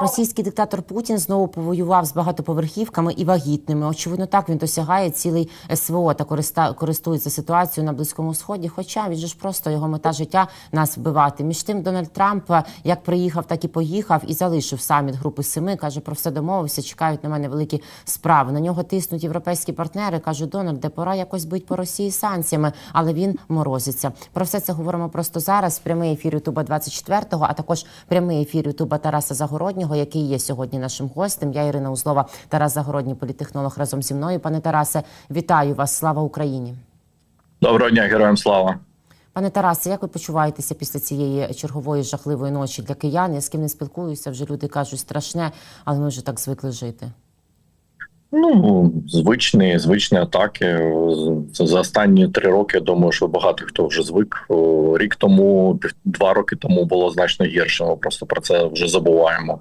Російський диктатор Путін знову повоював з багатоповерхівками і вагітними. Очевидно, так він досягає цілий СВО та користа- користується ситуацією на близькому сході. Хоча він же ж просто його мета життя нас вбивати. Між тим, Дональд Трамп е, як приїхав, так і поїхав і залишив саміт групи семи. каже, про все домовився. Чекають на мене великі справи. На нього тиснуть європейські партнери. кажуть, Дональде, пора якось бить по Росії санкціями, але він морозиться. Про все це говоримо просто зараз. Прямий ефір Ютуба 24-го, а також прямий ефір Ютуба Тараса Загороднього, який є сьогодні нашим гостем. Я Ірина Узлова, Тарас Загородній, політехнолог разом зі мною. Пане Тарасе, вітаю вас! Слава Україні! Доброго дня, героям слава. Пане Тарасе, як ви почуваєтеся після цієї чергової жахливої ночі для киян? Я з ким не спілкуюся, вже люди кажуть страшне, але ми вже так звикли жити. Ну, звичні, звичні атаки. За за останні три роки, я думаю, що багато хто вже звик. Рік тому, два роки тому було значно гірше. Ми просто про це вже забуваємо.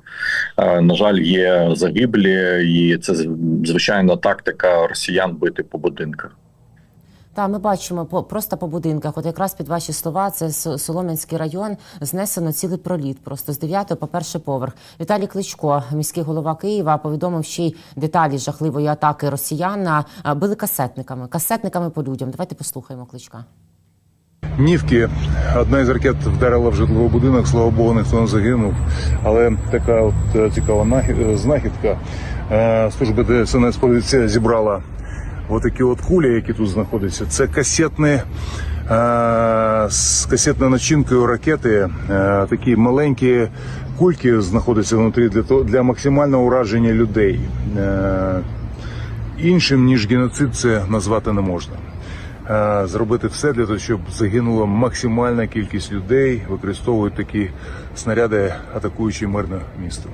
Е, На жаль, є загиблі, і це звичайна тактика росіян бити по будинках. Та ми бачимо по просто по будинках. От якраз під ваші слова, це Со- Солом'янський район знесено цілий проліт, просто з 9 по перший поверх. Віталій Кличко, міський голова Києва, повідомив ще й деталі жахливої атаки росіян. на- Били касетниками, касетниками по людям. Давайте послухаємо кличка. Нівки одна із ракет вдарила в житловий будинок. Слава Богу, ніхто не загинув. Але така от е, цікава е, знахідка. Е, Служба ДСНС поліція зібрала отакі от кулі, які тут знаходяться. Це касетні е, з касетною начинкою ракети. Е, Такі маленькі кульки знаходяться внутрі для того для максимального ураження людей. Е, Іншим ніж геноцид це назвати не можна. Зробити все для того, щоб загинула максимальна кількість людей, використовують такі снаряди, атакуючи мирне місто.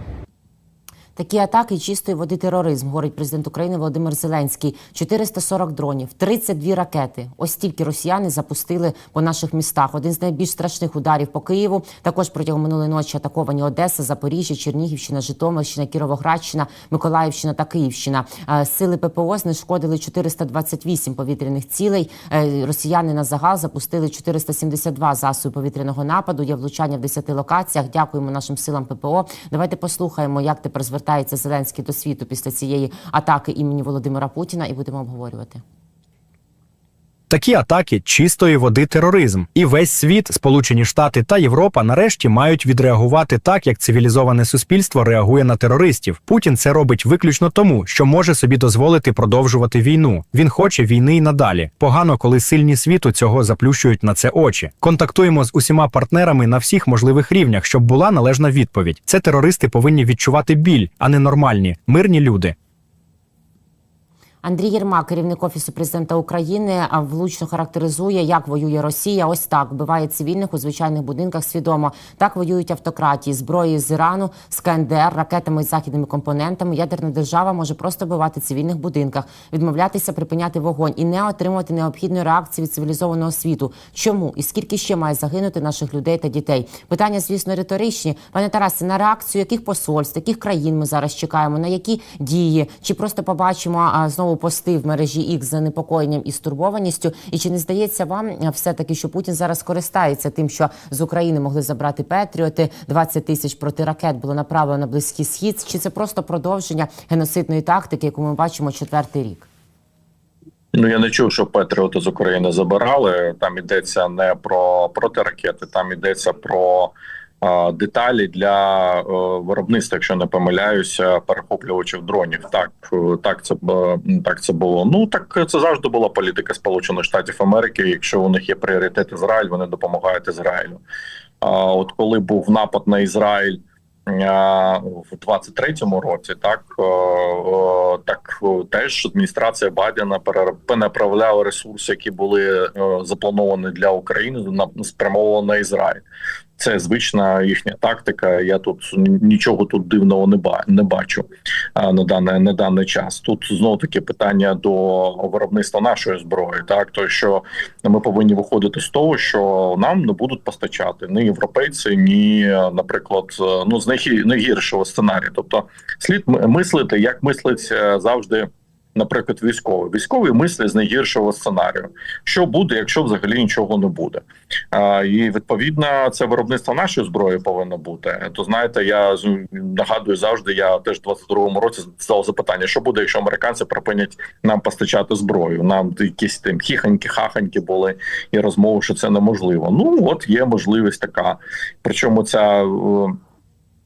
Такі атаки чистої води тероризм, говорить президент України Володимир Зеленський. 440 дронів, 32 ракети. Ось стільки росіяни запустили по наших містах. Один з найбільш страшних ударів по Києву. Також протягом минулої ночі атаковані Одеса, Запоріжжя, Чернігівщина, Житомирщина, Кіровоградщина, Миколаївщина та Київщина. Е, Сили ППО знешкодили 428 повітряних цілей. Е, Росіяни на загал запустили 472 засоби повітряного нападу. Є влучання в 10 локаціях. Дякуємо нашим силам ППО. Давайте послухаємо, як тепер звертається Зеленський до світу після цієї атаки імені Володимира Путіна, і будемо обговорювати. Такі атаки чистої води тероризм, і весь світ, Сполучені Штати та Європа, нарешті мають відреагувати так, як цивілізоване суспільство реагує на терористів. Путін це робить виключно тому, що може собі дозволити продовжувати війну. Він хоче війни й надалі. Погано, коли сильні світу цього заплющують на це очі. Контактуємо з усіма партнерами на всіх можливих рівнях, щоб була належна відповідь. Це терористи повинні відчувати біль, а не нормальні, мирні люди. Андрій Єрмак, керівник офісу президента України, влучно характеризує, як воює Росія. Ось так вбиває цивільних у звичайних будинках. Свідомо так воюють автократії, зброєю з Ірану, з КНДР, ракетами і західними компонентами. Ядерна держава може просто вбивати цивільних будинках, відмовлятися, припиняти вогонь і не отримувати необхідної реакції від цивілізованого світу. Чому і скільки ще має загинути наших людей та дітей? Питання, звісно, риторичні. Пане Тарасе, на реакцію яких посольств, яких країн ми зараз чекаємо, на які дії, чи просто побачимо а, знову пости в мережі X з занепокоєнням і стурбованістю? І чи не здається вам все-таки, що Путін зараз користається тим, що з України могли забрати Петріоти, 20 тисяч протиракет було направлено на близький схід? Чи це просто продовження геноцидної тактики, яку ми бачимо четвертий рік? Ну я не чув, що Петріоти з України забирали. Там йдеться не про протиракети, там йдеться про е, деталі для е, виробництва, якщо не помиляюся, перехоплювачів дронів. Так, е, так це так це було. Ну так це завжди була політика Сполучених Штатів Америки. Якщо у них є пріоритет Ізраїль, вони допомагають Ізраїлю. А от коли був напад на Ізраїль. В 23-му році так е, е, так е, теж адміністрація Байдена пере- перенаправляла ресурси, які були е, заплановані для України, на спрямовувала на Ізраїль. Це звична їхня тактика. Я тут нічого тут дивного не ба не бачу на даний на даний час. Тут знову таки питання до виробництва нашої зброї. Так то що ми повинні виходити з того, що нам не будуть постачати ні європейці, ні, наприклад, ну з найгір- найгіршого сценарію. Тобто слід мислити, як мислить е, завжди наприклад, військовий. Військовий мислить з найгіршого сценарію. Що буде, якщо взагалі нічого не буде? А, і відповідно це виробництво нашої зброї повинно бути. То знаєте, я нагадую завжди. Я теж в 22-му році задав запитання: що буде, якщо американці припинять нам постачати зброю? Нам якісь тим хіханьки, хаханьки були і розмови, що це неможливо. Ну от є можливість така. Причому ця.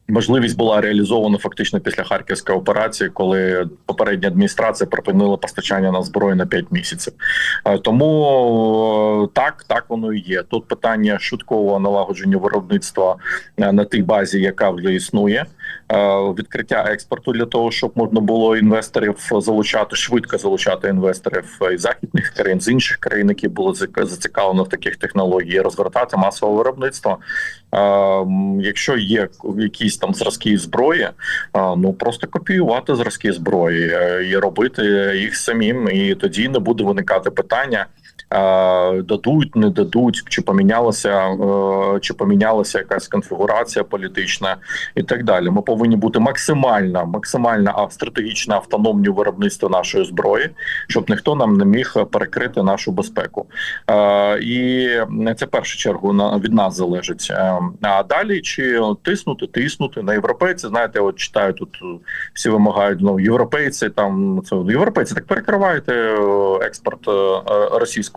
Можливість була реалізована фактично після харківської операції, коли попередня адміністрація припинила постачання на зброю на 5 місяців. Е, Тому е, так, так воно і є. Тут питання швидкого налагодження виробництва е, на тій базі, яка вже існує. Е, Відкриття експорту для того, щоб можна було інвесторів залучати швидко залучати інвесторів із західних країн з інших країн, які були зацікавлені в таких технологіях, розгортати масове виробництво. Е, Якщо є якісь там зразки зброї, е, ну просто копіювати зразки зброї е, і робити їх самим, і тоді не буде виникати питання. Е, Дадуть, не дадуть, чи помінялася, е, чи помінялася якась конфігурація політична, і так далі. Ми повинні бути максимально, максимально стратегічно автономні у виробництві нашої зброї, щоб ніхто нам не міг перекрити нашу безпеку. Е, і це в першу чергу від нас залежить. А далі чи тиснути, тиснути на європейці. Знаєте, от читаю тут всі вимагають ну європейці. Там це європейці так перекриваєте експорт е,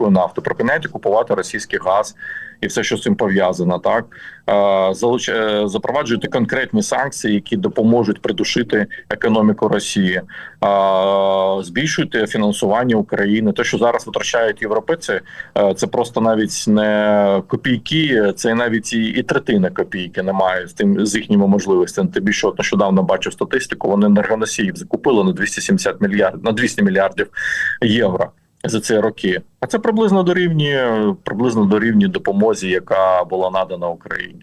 російської нафти, припиняйте купувати російський газ і все, що з цим пов'язано, так Е, залуч... е, запроваджуйте конкретні санкції, які допоможуть придушити економіку Росії, Е, збільшуйте фінансування України. Те, що зараз витрачають європейці, це просто навіть не копійки, це навіть і, і третина копійки немає з тим з їхніми можливостями. Тим більше от нещодавно бачив статистику. Вони енергоносіїв закупили на 270 мільярдів на 200 мільярдів євро. За ці роки, а це приблизно дорівнює приблизно дорівнює допомозі, яка була надана Україні.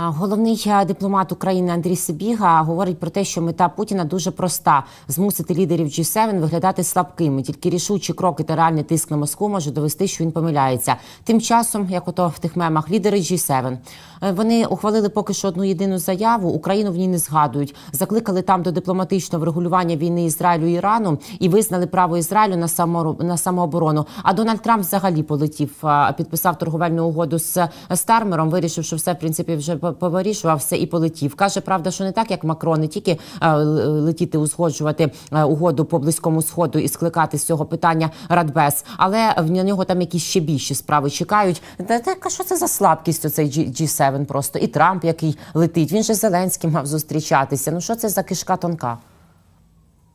Головний е, дипломат України Андрій Сибіга говорить про те, що мета Путіна дуже проста: змусити лідерів G7 виглядати слабкими. Тільки рішучі кроки та реальний тиск на Москву може довести, що він помиляється. Тим часом, як ото в тих мемах, лідери G7, е, вони ухвалили поки що одну єдину заяву. Україну в ній не згадують. Закликали там до дипломатичного врегулювання війни Ізраїлю і Ірану і визнали право Ізраїлю на самору- на самооборону. А Дональд Трамп взагалі полетів, підписав торговельну угоду з Стармером. Вирішив, що все в принципі вже по- повирішував все і полетів. Каже, правда, що не так, як Макрон, не тільки е, летіти узгоджувати е, угоду по близькому сходу і скликати з цього питання Радбез, але на нього там якісь ще більші справи чекають. Та така що це за слабкість? Оцей G- G7 просто і Трамп, який летить. Він же Зеленський мав зустрічатися. Ну що це за кишка тонка?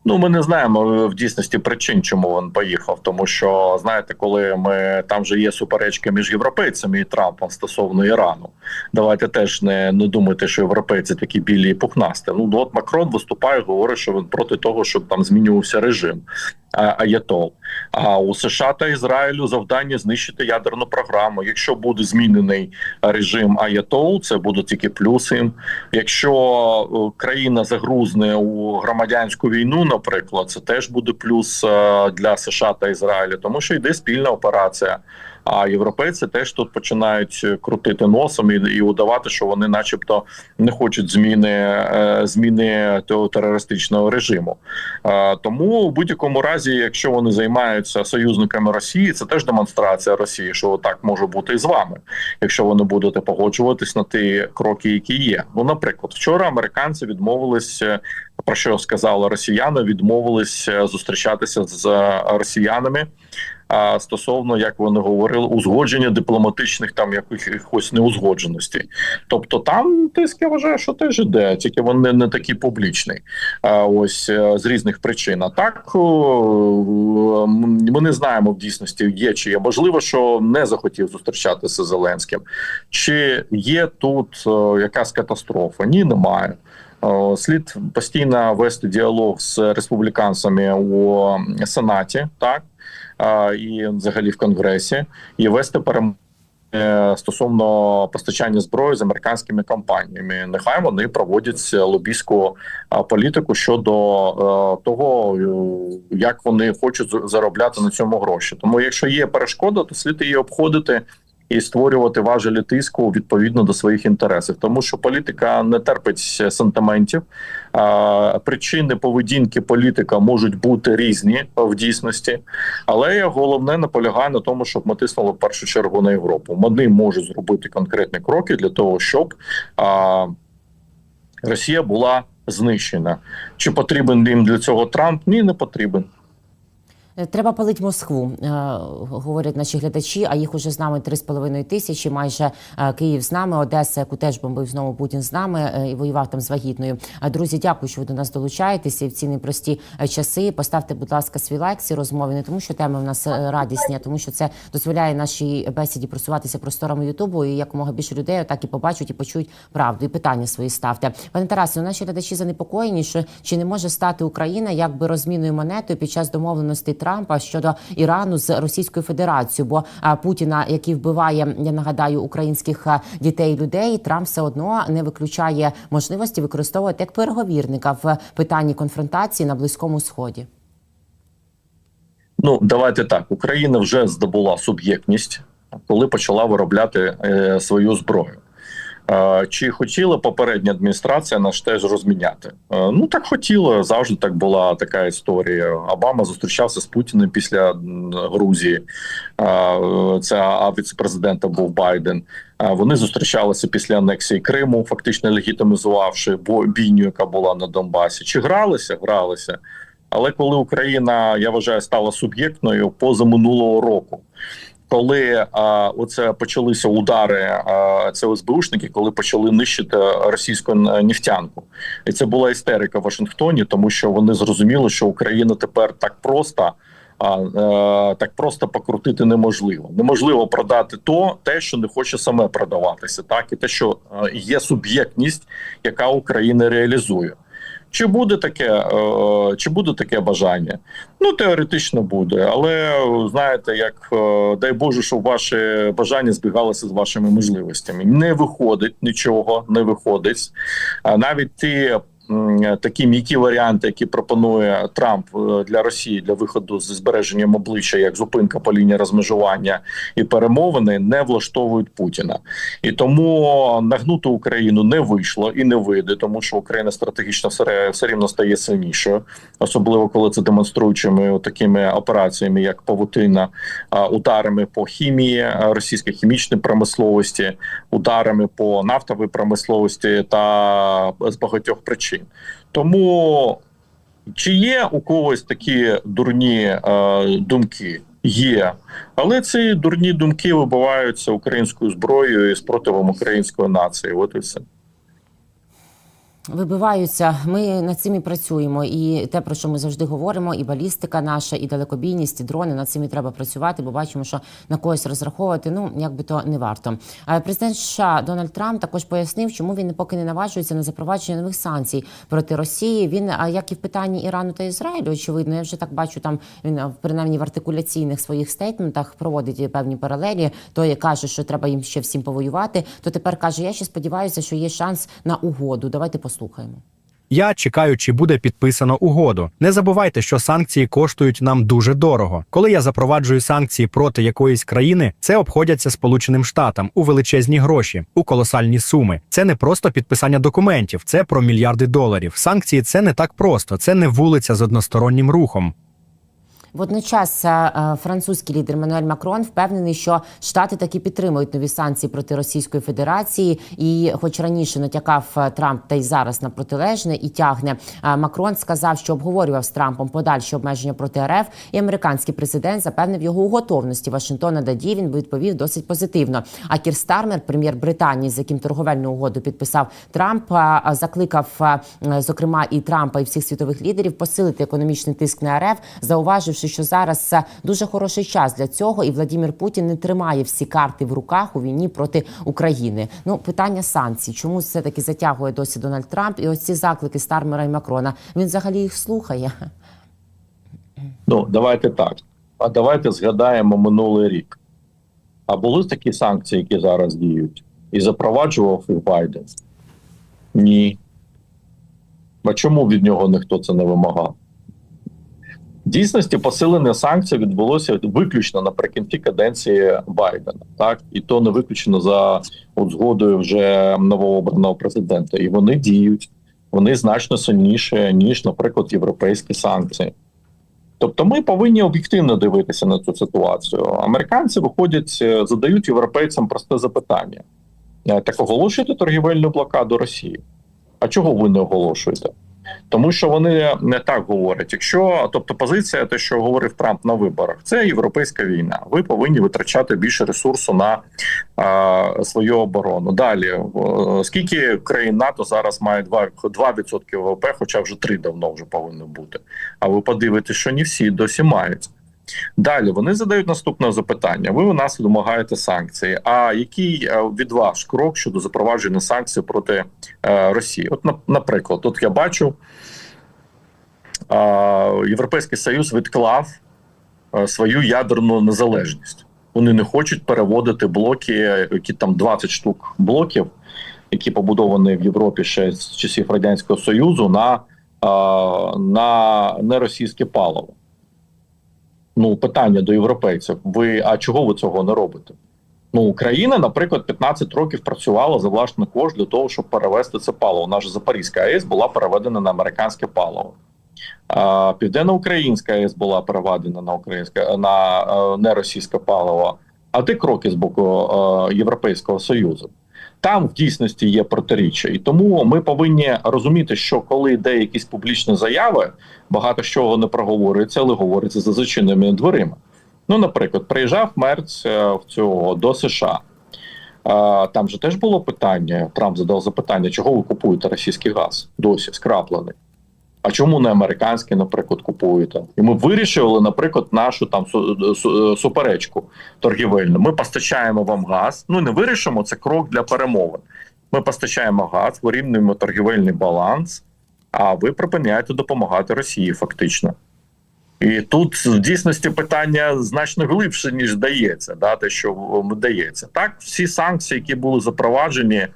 Ну, ми не знаємо в дійсності причин, чому він поїхав. Тому що знаєте, коли ми там вже є суперечки між європейцями і Трампом стосовно Ірану. Давайте теж не, не думайте, що європейці такі білі і пухнасті. Ну от Макрон виступає, говорить, що він проти того, щоб там змінювався режим а- Аятол. А у США та Ізраїлю завдання знищити ядерну програму. Якщо буде змінений режим АЄТО, це будуть тільки плюси. Якщо е, країна загрузне у громадянську війну, наприклад, це теж буде плюс е, для США та Ізраїлю, тому що йде спільна операція. А європейці теж тут починають крутити носом і, і удавати, що вони, начебто, не хочуть зміни е, зміни того терористичного режиму. Е, Тому у будь-якому разі, якщо вони займаються союзниками Росії, це теж демонстрація Росії, що так може бути і з вами, якщо ви не будете погоджуватись на ті кроки, які є. Ну, наприклад, вчора американці відмовились. е, Про що сказали росіяни, відмовились е, зустрічатися з е, росіянами а стосовно, як вони говорили, узгодження дипломатичних там якихось неузгодженостей. Тобто там тиск я вважаю, що теж іде, тільки вони не такі публічні. А ось е, з різних причин. А так ми не знаємо в дійсності, є чи є. Можливо, що не захотів зустрічатися з Зеленським. Чи є тут якась катастрофа? Ні, немає. Е, Слід постійно вести діалог з республіканцями у Сенаті, так і взагалі в Конгресі, і вести перемоги стосовно постачання зброї з американськими компаніями. Нехай вони проводять лобійську політику щодо е, того, е, як вони хочуть заробляти на цьому гроші. Тому, якщо є перешкода, то слід її обходити. І створювати важелі тиску відповідно до своїх інтересів, тому що політика не терпить сантиментів. Причини поведінки політика можуть бути різні в дійсності, але головне наполягає на тому, щоб ми тиснули в першу чергу на Європу. Вони можуть зробити конкретні кроки для того, щоб Росія була знищена. Чи потрібен їм для цього Трамп? Ні, не потрібен. Е, Треба палити Москву, е, говорять наші глядачі. А їх уже з нами 3,5 тисячі. Майже е, Київ з нами, Одеса, яку теж бомбив знову Путін з нами і воював там з вагітною. Друзі, дякую, що ви до нас долучаєтеся і в ці непрості часи. Поставте, будь ласка, свій лайк цій розмові, не тому, що теми в нас радісні, а тому що це дозволяє нашій бесіді просуватися просторами Ютубу і якомога більше людей так і побачать і почують правду і питання свої ставте. Пане Тарасе, ну, наші глядачі занепокоєні, що чи не може стати Україна якби розмінною монетою під час домовленостей Трампа щодо Ірану з Російською Федерацією? Бо Путіна, який вбиває, я нагадаю, українських дітей і людей, Трамп все одно не виключає можливості використовувати як переговірника в питанні конфронтації на близькому сході. Ну давайте так. Україна вже здобула суб'єктність, коли почала виробляти е, свою зброю. Чи хотіла попередня адміністрація наш теж розміняти? Ну так хотіла. Завжди так була така історія. Обама зустрічався з Путіним після Грузії. Це а віце-президента був Байден. Вони зустрічалися після анексії Криму, фактично легітимізувавши бійню, яка була на Донбасі. Чи гралися? Гралися. Але коли Україна, я вважаю, стала суб'єктною позаминулого року, коли а, оце почалися удари, а, це СБУшники, коли почали нищити російську нефтянку, і це була істерика в Вашингтоні, тому що вони зрозуміли, що Україна тепер так просто. А е, так просто покрутити неможливо. Неможливо продати то, те, що не хоче саме продаватися, так і те, що е, є суб'єктність, яка Україна реалізує. Чи буде таке, е, чи буде таке бажання? Ну теоретично буде, але знаєте, як е, дай Боже, щоб ваші бажання збігалися з вашими можливостями. Не виходить нічого, не виходить. Навіть ті. М, Такі м'які варіанти, які пропонує Трамп е, для Росії для виходу з збереженням обличчя, як зупинка по лінії розмежування і перемовини, не влаштовують Путіна. І тому нагнути Україну не вийшло і не вийде, тому що Україна стратегічно все, все рівно стає сильнішою, особливо коли це демонструючими такими операціями, як павутина, ударами по хімії, російської хімічної промисловості, ударами по нафтовій промисловості та з багатьох причин. Тому чи є у когось такі дурні е, думки? Є, але ці дурні думки вибиваються українською зброєю і спротивом української нації. От і все. Вибиваються. Ми над цим і працюємо. І те, про що ми завжди говоримо, і балістика наша, і далекобійність, і дрони над цим і треба працювати, бо бачимо, що на когось розраховувати ну як би то не варто. Президент США Дональд Трамп також пояснив, чому він поки не наважується на запровадження нових санкцій проти Росії. Він а як і в питанні Ірану та Ізраїлю, очевидно, я вже так бачу. Там він принаймні в артикуляційних своїх стейтментах проводить певні паралелі. То каже, що треба їм ще всім повоювати. То тепер каже: я ще сподіваюся, що є шанс на угоду. Давайте послухаємо. Я чекаю, чи буде підписано угоду. Не забувайте, що санкції коштують нам дуже дорого. Коли я запроваджую санкції проти якоїсь країни, це обходяться Сполученим Штатам у величезні гроші, у колосальні суми. Це не просто підписання документів, це про мільярди доларів. Санкції це не так просто, це не вулиця з одностороннім рухом. Водночас е, е, французький лідер Мануель Макрон впевнений, що штати таки підтримують нові санкції проти Російської Федерації, і, хоч раніше натякав е, Трамп, та й зараз на протилежне і тягне Макрон сказав, що обговорював з Трампом подальші обмеження проти РФ, і американський президент запевнив його у готовності Вашингтона Даді. Він відповів досить позитивно. А Кір Стармер, прем'єр Британії, з яким торговельну угоду підписав Трамп, закликав зокрема і Трампа, і всіх світових лідерів посилити економічний тиск на РФ, зауваживши, що зараз дуже хороший час для цього, і Владимир Путін не тримає всі карти в руках у війні проти України. Ну питання санкцій, чому все таки затягує досі Дональд Трамп, і ось ці заклики Стармера і Макрона. Він взагалі їх слухає. Ну давайте так. А давайте згадаємо минулий рік. А були такі санкції, які зараз діють, і запроваджував їх Байден? Ні. А чому від нього ніхто це не вимагав? Дійсності посилення санкцій відбулося виключно наприкінці каденції Байдена, так і то не виключено за от згодою вже новообраного президента. І вони діють, вони значно сильніші ніж, наприклад, європейські санкції. Тобто, ми повинні об'єктивно дивитися на цю ситуацію. Американці виходять, е, задають європейцям просте запитання: Е, так оголошуєте торгівельну блокаду Росії? А чого ви не оголошуєте? Тому що вони не так говорять. Якщо тобто позиція, те, що говорив Трамп на виборах, це європейська війна. Ви повинні витрачати більше ресурсу на а, свою оборону. Далі скільки країн НАТО зараз має 2%, 2% ВВП, хоча вже 3 давно вже повинно бути. А ви подивитесь, що не всі досі мають. Далі вони задають наступне запитання: ви у нас вимагаєте санкції. А який е, від вас крок щодо запровадження санкцій проти е, Росії? От, на- наприклад, тут я бачу, е, Європейський Союз відклав е, свою ядерну незалежність. Вони не хочуть переводити блоки, які там 20 штук блоків, які побудовані в Європі ще з часів Радянського Союзу, на, е, на неросійське паливо. Ну, питання до європейців: ви а чого ви цього не робите? Ну, Україна, наприклад, 15 років працювала за власний кошт для того, щоб перевести це паливо. Наша Запорізька АЕС була переведена на американське паливо. Південноукраїнська АЕС була переведена на українське на е, неросійське паливо. А де кроки з боку е, Європейського Союзу? Там в дійсності є протиріччя, і тому ми повинні розуміти, що коли йде якісь публічні заяви, багато чого не проговорюється, але говориться за зачиненими дверима. Ну, наприклад, приїжджав Мерц е, в цього до США. Е, Там же теж було питання. Трамп задав запитання, чого ви купуєте російський газ досі скраплений. А чому не американський, наприклад, купуєте? І ми вирішили, наприклад, нашу там су- су- суперечку торгівельну. Ми постачаємо вам газ. Ну не вирішимо це крок для перемовин. Ми постачаємо газ, вирівнюємо торгівельний баланс, а ви припиняєте допомагати Росії, фактично. І тут в дійсності питання значно глибше, ніж здається, да, те, що вдається. Так, всі санкції, які були запроваджені е,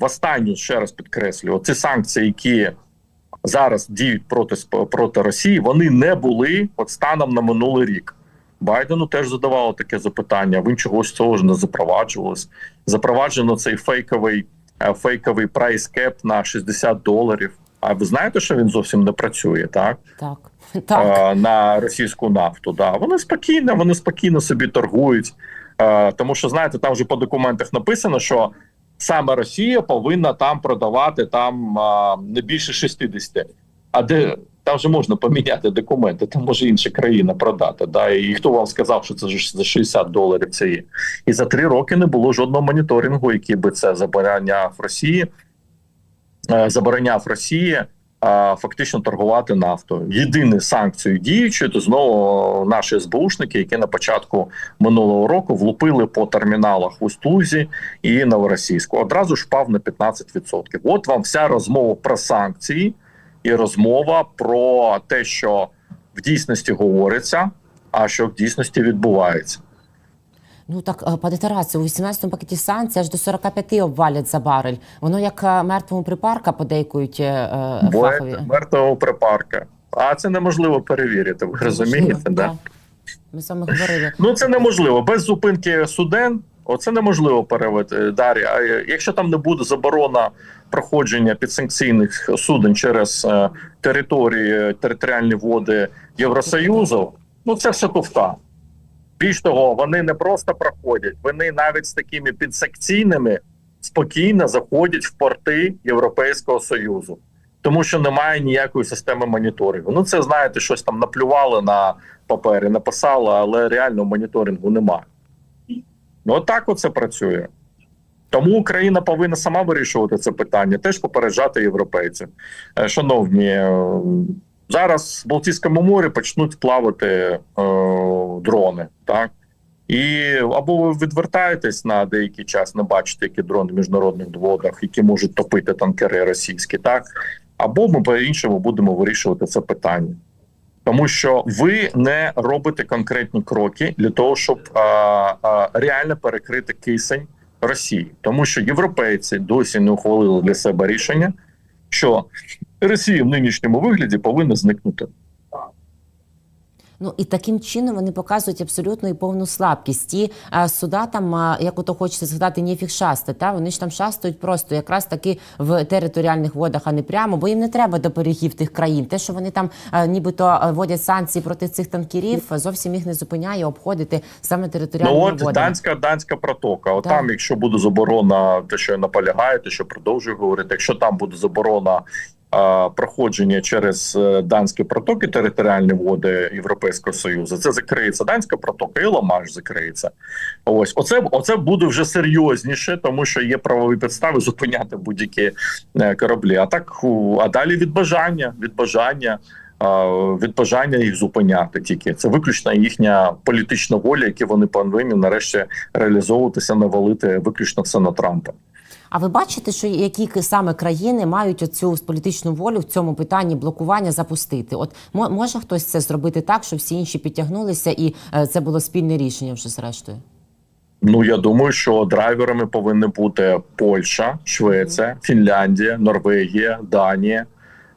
в останню, ще раз підкреслюю, ці санкції, які зараз діють проти проти Росії, вони не були от станом на минулий рік. Байдену теж задавало таке запитання. Він чогось цього ж не запроваджувалось. Запроваджено цей фейковий е, фейковий прайс кеп на 60 доларів. А ви знаєте, що він зовсім не працює, так? Так, так. е, на російську нафту. Да. Вони спокійно, вони спокійно собі торгують. Е, тому що, знаєте, там вже по документах написано, що саме Росія повинна там продавати там а, не більше 60. А де там вже можна поміняти документи, там може інша країна продати. Да? І хто вам сказав, що це за 60 доларів це є? І за три роки не було жодного моніторингу, який би це забороняв Росії, е, забороняв Росії фактично торгувати нафтою. Єдине санкцію діючою, то знову наші СБУшники, які на початку минулого року влупили по терміналах в Усть-Лузі і Новоросійську. Одразу ж впав на 15%. От вам вся розмова про санкції і розмова про те, що в дійсності говориться, а що в дійсності відбувається. Ну так, е, пане Тарасе, у 18-му пакеті санкцій аж до 45 обвалять за барель. Воно як е, мертвому припарка подейкують е, е, фахові. Боїться мертвого припарка. А це неможливо перевірити. Ви розумієте? Так. Да? Ми з вами говорили. Ну це неможливо. Без зупинки суден, оце неможливо перевести далі. А якщо там не буде заборона проходження підсанкційних суден через е, території, територіальні води Євросоюзу, ну це все туфта. Більш того, вони не просто проходять, вони навіть з такими підсанкційними спокійно заходять в порти Європейського Союзу. Тому що немає ніякої системи моніторингу. Ну, це знаєте, щось там наплювали на папері, написали, але реального моніторингу немає. Ну, отак оце працює. Тому Україна повинна сама вирішувати це питання, теж попереджати європейців. Е, Шановні, е, зараз в Балтійському морі почнуть плавати е, дрони, так? І або ви відвертаєтесь на деякий час, не бачите, які дрони в міжнародних водах, які можуть топити танкери російські, так або ми по-іншому будемо вирішувати це питання. Тому що ви не робите конкретні кроки для того, щоб а, а, реально перекрити кисень Росії, тому що європейці досі не ухвалили для себе рішення, що Росія в нинішньому вигляді повинна зникнути. Ну і таким чином вони показують абсолютно і повну слабкість. Ті е, суда там, е, як ото хочеться згадати, ніфіг шасти, та вони ж там шастають просто якраз таки в територіальних водах, а не прямо, бо їм не треба до берегів тих країн. Те, що вони там е, нібито вводять санкції проти цих танкерів, зовсім їх не зупиняє обходити саме територіальні Ну от води. данська данська протока. От Так. там, якщо буде заборона, те, що я наполягаю, те, що продовжую говорити, якщо там буде заборона. Проходження через е, данські протоки територіальні води Європейського союзу це закриється данська протока і Ла-Манш закриється. Ось оце оце буде вже серйозніше, тому що є правові підстави зупиняти будь-які е, кораблі. А так а далі від бажання, від бажання. Від бажання їх зупиняти тільки це виключно їхня політична воля, які вони повинні нарешті реалізовуватися, навалити виключно все на Трампа. А ви бачите, що які саме країни мають оцю політичну волю в цьому питанні блокування запустити? От мо- може хтось це зробити так, щоб всі інші підтягнулися, і е, це було спільне рішення вже зрештою? Ну я думаю, що драйверами повинні бути Польща, Швеція, Фінляндія, Норвегія, Данія,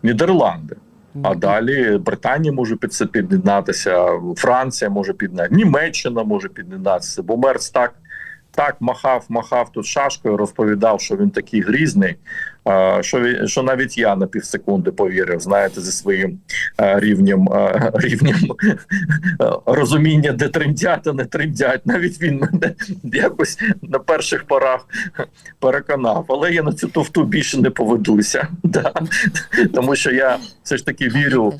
Нідерланди. А далі Британія може під це під'єднатися, Франція може під'єднатися, Німеччина може під'єднатися. Бо Мерц так, так махав, махав тут шашкою, розповідав, що він такий грізний. Що що навіть я на півсекунди повірив, знаєте, зі своїм е, рівнем е, рівнем е, розуміння, де тремтять, а не тремтять. Навіть він мене якось на перших порах переконав. Але я на цю товту більше не поведуся. Да. Тому що я все ж таки вірю.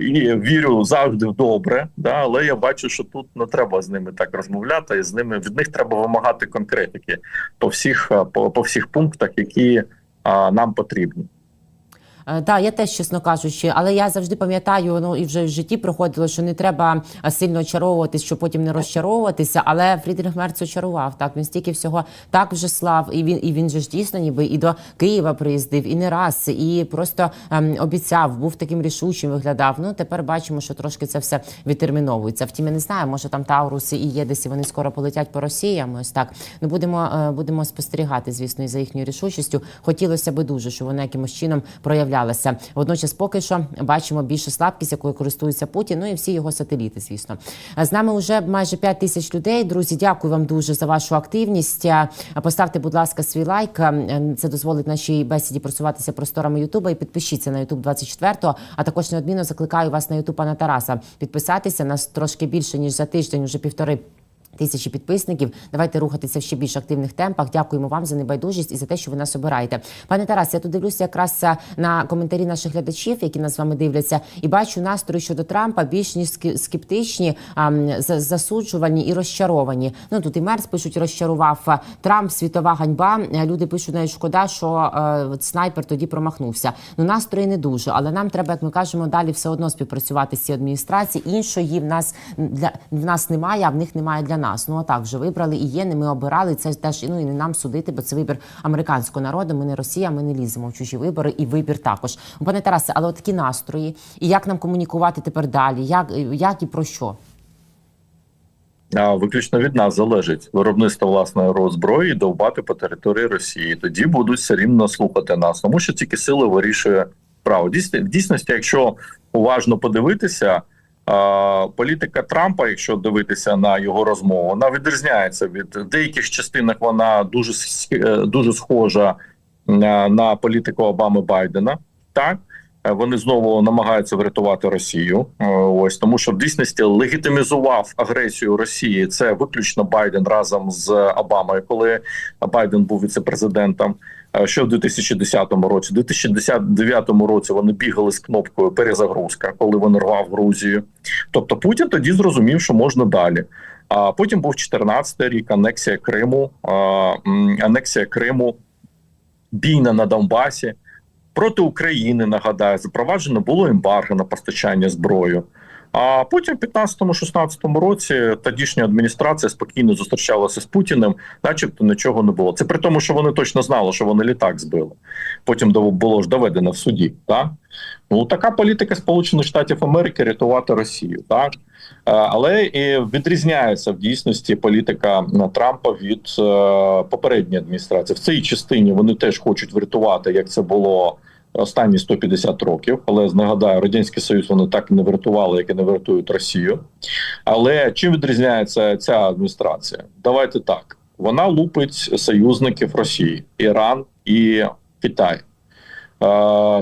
І вірю завжди в добре, да, але я бачу, що тут не треба з ними так розмовляти, і з ними від них треба вимагати конкретики по всіх по, по всіх пунктах, які нам потрібні. Е, Так, я теж, чесно кажучи, але я завжди пам'ятаю, ну і вже в житті проходило, що не треба е, сильно очаровуватись, щоб потім не розчаровуватися. Але Фрідріх Мерц очарував. Так він стільки всього так вже слав, і він і він же ж дійсно ніби і до Києва приїздив, і не раз, і просто ем, обіцяв, був таким рішучим, виглядав. Ну тепер бачимо, що трошки це все відтерміновується. Втім, я не знаю, може там Тауруси і є десь, і вони скоро полетять по Росіям. Ось так. Ну будемо, е, будемо спостерігати, звісно, і за їхньою рішучістю. Хотілося би дуже, щоб вона якимось чином проявлялася. Водночас, поки що бачимо більше слабкість, якою користується Путін. Ну і всі його сателіти, звісно. З нами вже майже 5 тисяч людей. Друзі, дякую вам дуже за вашу активність. Поставте, будь ласка, свій лайк. Це дозволить нашій бесіді просуватися просторами Ютуба. І підпишіться на Ютуб 24-го. А також неодмінно закликаю вас на Ютуб пана Тараса підписатися. Нас трошки більше ніж за тиждень, уже півтори. Тисячі підписників. Давайте рухатися в ще більш активних темпах. Дякуємо вам за небайдужість і за те, що ви нас обираєте. Пане Тарас, я тут дивлюся якраз е, на коментарі наших глядачів, які нас з вами дивляться, і бачу настрої щодо Трампа більш ніж скептичні, засуджувані і розчаровані. Ну тут і Мерс пишуть, розчарував Трамп, світова ганьба. Е, Люди пишуть навіть шкода, що е, снайпер тоді промахнувся. Ну настрої не дуже, але нам треба, як ми кажемо, далі все одно співпрацювати з цією адміністрацією. Іншої в нас для в нас немає, а в них немає для нас. Ну а так вже вибрали і є. Не ми обирали. Це теж ну і не нам судити, бо це вибір американського народу. Ми не Росія, ми не ліземо в чужі вибори, і вибір також. Пане Тарасе, але от такі настрої, і як нам комунікувати тепер далі? Як, як і про що? Виключно від нас залежить виробництво власної роззброї довбати по території Росії. Тоді будуть все рівно слухати нас, тому що тільки сила вирішує право. Дійсно, в дійсності, якщо уважно подивитися, політика Трампа, якщо дивитися на його розмову, вона відрізняється від деяких частинах. Вона дуже е, дуже схожа на, на політику Обами Байдена. Так. Е, Вони знову намагаються врятувати Росію. Е, Ось тому, що в дійсності легітимізував агресію Росії. Це виключно Байден разом з Обамою, коли Байден був віцепрезидентом. Ще в 2010 році, У 2009 році вони бігали з кнопкою перезагрузка, коли він рвав Грузію. Тобто Путін тоді зрозумів, що можна далі. А потім був 14 рік, анексія Криму, анексія Криму, бійна на Донбасі. Проти України нагадаю, запроваджено було ембарго на постачання зброї. А потім, в 15-16 році, тодішня адміністрація спокійно зустрічалася з Путіним, начебто нічого не було. Це при тому, що вони точно знали, що вони літак збили. Потім було ж доведено в суді. Так? Ну така політика Сполучених Штатів Америки рятувати Росію, так Е, але і відрізняється в дійсності політика Трампа від е, попередньої адміністрації. В цій частині вони теж хочуть врятувати, як це було останні 150 років. Але нагадаю, радянський союз вони так і не врятували, як і не врятують Росію. Але чим відрізняється ця адміністрація? Давайте так: вона лупить союзників Росії, Іран і Китай.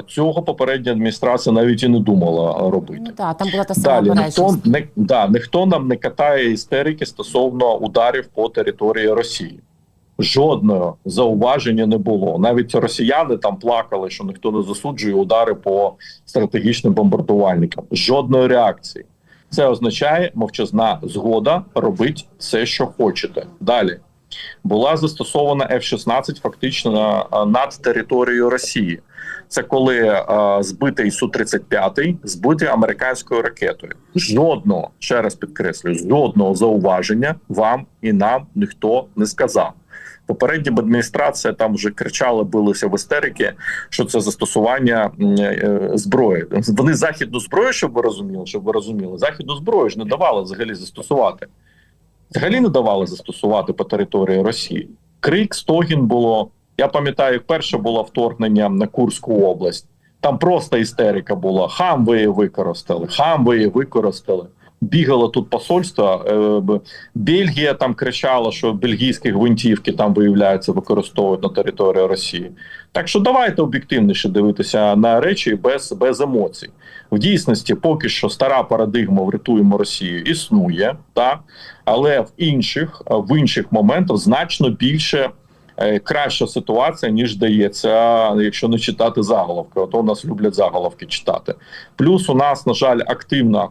Цього попередня адміністрація навіть і не думала робити. Ну так, там була та сама Далі ніхто не да, ніхто нам не катає істерики стосовно ударів по території Росії. Жодного зауваження не було. Навіть росіяни там плакали, що ніхто не засуджує удари по стратегічним бомбардувальникам. Жодної реакції. Це означає мовчазна згода робити все, що хочете. Далі була застосована F-16 фактично над територією Росії. Це коли е, збитий су 35 збитий американською ракетою. Жодного ще раз підкреслюю, жодного зауваження вам і нам ніхто не сказав. Попередня адміністрація там вже кричала, билися в істерики, що це застосування е, зброї. Вони західну зброю, щоб ви розуміли, щоб ви розуміли, західну зброю ж не давали взагалі застосувати. Взагалі не давали застосувати по території Росії. Крик, стогін було. Я пам'ятаю, як перше було вторгнення на Курську область. Там просто істерика була. Хам ви її використали, хам ви її використали. Бігало тут посольство. е, Бельгія там кричала, що бельгійські гвинтівки там виявляються, використовують на території Росії. Так що давайте об'єктивніше дивитися на речі без, без емоцій. В дійсності, поки що стара парадигма врятуємо Росію існує, так але в інших в інших моментах значно більше. е, Краща ситуація ніж дається, якщо не читати заголовки. Ото нас люблять заголовки читати. Плюс у нас, на жаль, активно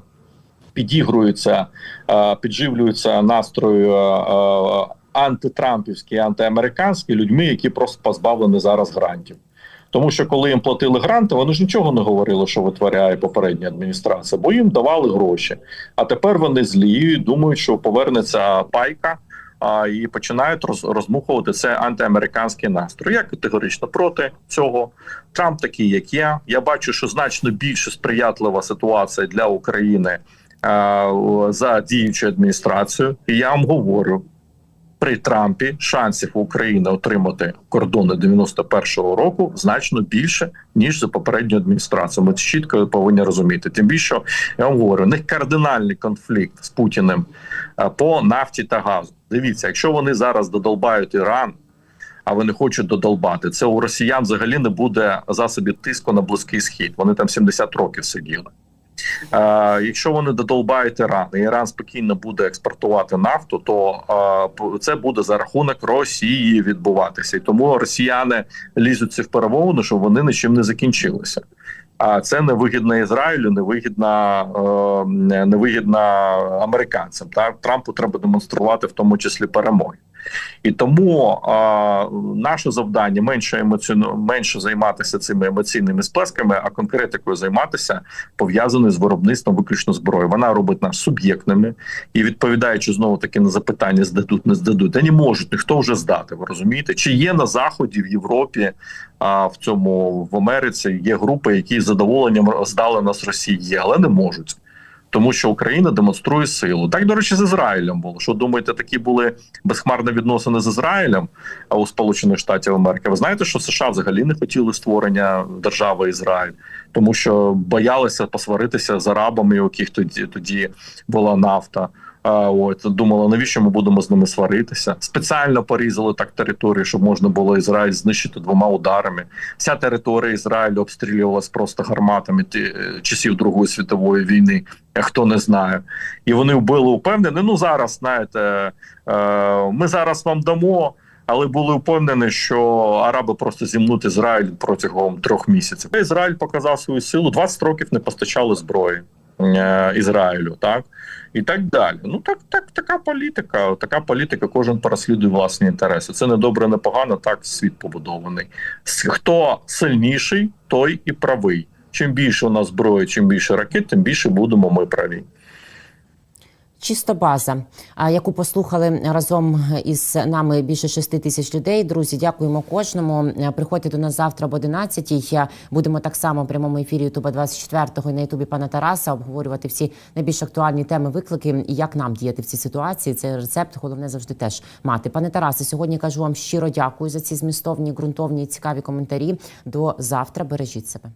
підігруються, е, підживлюються настрою е, е, антитрампівські, антиамериканські людьми, які просто позбавлені зараз грантів. Тому що коли їм платили гранти, вони ж нічого не говорили, що витворяє попередня адміністрація, бо їм давали гроші. А тепер вони злі думають, що повернеться пайка. А, і починають роз, розмухувати це антиамериканський настрій. Я категорично проти цього. Трамп такий, як я. Я бачу, що значно більше сприятлива ситуація для України за діючу адміністрацію. І я вам говорю: при Трампі шансів України отримати кордони 91-го року значно більше ніж за попередню адміністрацію. Ми це чітко повинні розуміти. Тим більше я вам говорю, у них кардинальний конфлікт з Путіним по нафті та газу. Дивіться, якщо вони зараз додолбають Іран. А вони хочуть додолбати. Це у росіян взагалі не буде засобів тиску на близький схід. Вони там 70 років сиділи. Якщо вони додолбають Іран, і Іран спокійно буде експортувати нафту, то це буде за рахунок Росії відбуватися. І тому росіяни лізуться в перемовини, щоб вони нічим не закінчилися. А це невигідно Ізраїлю, невигідно, е, невигідно американцям. Так Трампу треба демонструвати в тому числі перемоги. І тому а, наше завдання менше емоційно менше займатися цими емоційними сплесками, а конкретикою займатися пов'язане з виробництвом виключно зброї. Вона робить нас суб'єктними і відповідаючи знову таки на запитання, здадуть, не здадуть, та не можуть ніхто вже здати. Ви розумієте? Чи є на заході в Європі, а в цьому в Америці є групи, які з задоволенням здали нас Росії, але не можуть. Тому що Україна демонструє силу. Так, до речі, з Ізраїлем було. Що думаєте, такі були безхмарні відносини з Ізраїлем у Сполучених Штатів Америки? Ви знаєте, що США взагалі не хотіли створення держави Ізраїль, тому що боялися посваритися з арабами, у яких тоді тоді була нафта. От думали, навіщо ми будемо з ними сваритися? Спеціально порізали так територію, щоб можна було Ізраїль знищити двома ударами. Вся територія Ізраїлю обстрілювалась просто гарматами ті, е, часів Другої світової війни. е, Хто не знає, і вони вбили упевнені. Ну зараз знаєте, е, ми зараз вам дамо. Але були впевнені, що араби просто зімнуть Ізраїль протягом трьох місяців. Ізраїль показав свою силу. 20 років не постачали зброї Ізраїлю, так і так далі. Ну так, так, така політика. Така політика. Кожен переслідує власні інтереси. Це не добре, не погано. Так світ побудований. Хто сильніший, той і правий. Чим більше у нас зброї, чим більше ракет, тим більше будемо ми праві. Чисто база, яку послухали разом із нами більше 6 тисяч людей. Друзі, дякуємо кожному. Е, Приходьте до нас завтра об 11 Будемо так само в прямому ефірі Ютуба 24 і на Ютубі пана Тараса обговорювати всі найбільш актуальні теми, виклики і як нам діяти в цій ситуації. Це рецепт, головне завжди теж мати. Пане Тарасе, сьогодні кажу вам щиро дякую за ці змістовні, ґрунтовні цікаві коментарі. До завтра. Бережіть себе.